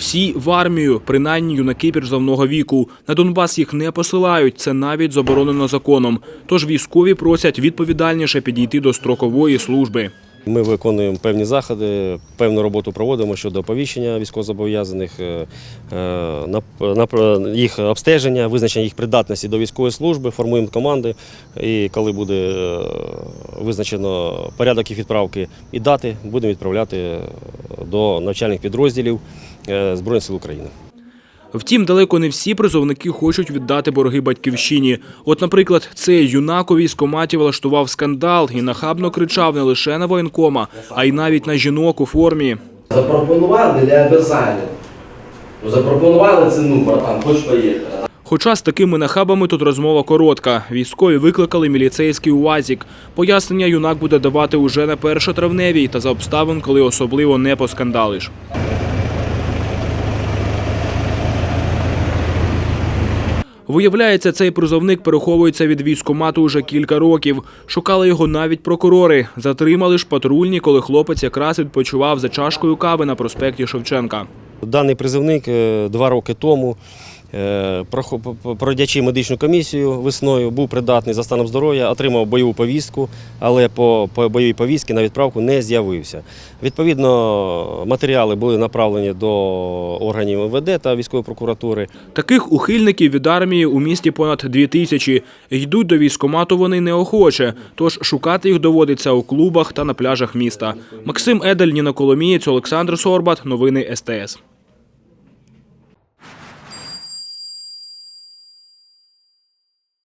Всі в армію, принаймні юнаки призовного віку. На Донбас їх не посилають. Це навіть заборонено законом. Тож військові просять відповідальніше підійти до строкової служби. Ми виконуємо певні заходи, певну роботу проводимо щодо оповіщення військовозобов'язаних, е, е, їх обстеження, визначення їх придатності до військової служби, формуємо команди. І коли буде е, визначено порядок їх відправки і дати, будемо відправляти до навчальних підрозділів Збройних сил України. Втім, далеко не всі призовники хочуть віддати борги батьківщині. От, наприклад, цей юнак у військкоматі влаштував скандал і нахабно кричав не лише на воєнкома, а й навіть на жінок у формі. Запропонували, не обязали. Ну, запропонували ціну, братан, хочеш поїхати. Хоча з такими нахабами тут розмова коротка. Військові викликали міліцейський УАЗік. Пояснення юнак буде давати уже на першотравневій та за обставин, коли особливо не поскандалиш. Виявляється, цей призовник переховується від військомату уже кілька років. Шукали його навіть прокурори. Затримали ж патрульні, коли хлопець якраз відпочивав за чашкою кави на проспекті Шевченка. Даний призивник е, два роки тому, е, пройдячи медичну комісію весною, був придатний за станом здоров'я, отримав бойову повістку, але по, бойовій повістці на відправку не з'явився. Відповідно, матеріали були направлені до органів МВД та військової прокуратури. Таких ухильників від армії у місті понад дві тисячі. Йдуть до військкомату вони неохоче, тож шукати їх доводиться у клубах та на пляжах міста. Максим Едель, Ніна Коломієць, Олександр Сорбат. Новини СТС.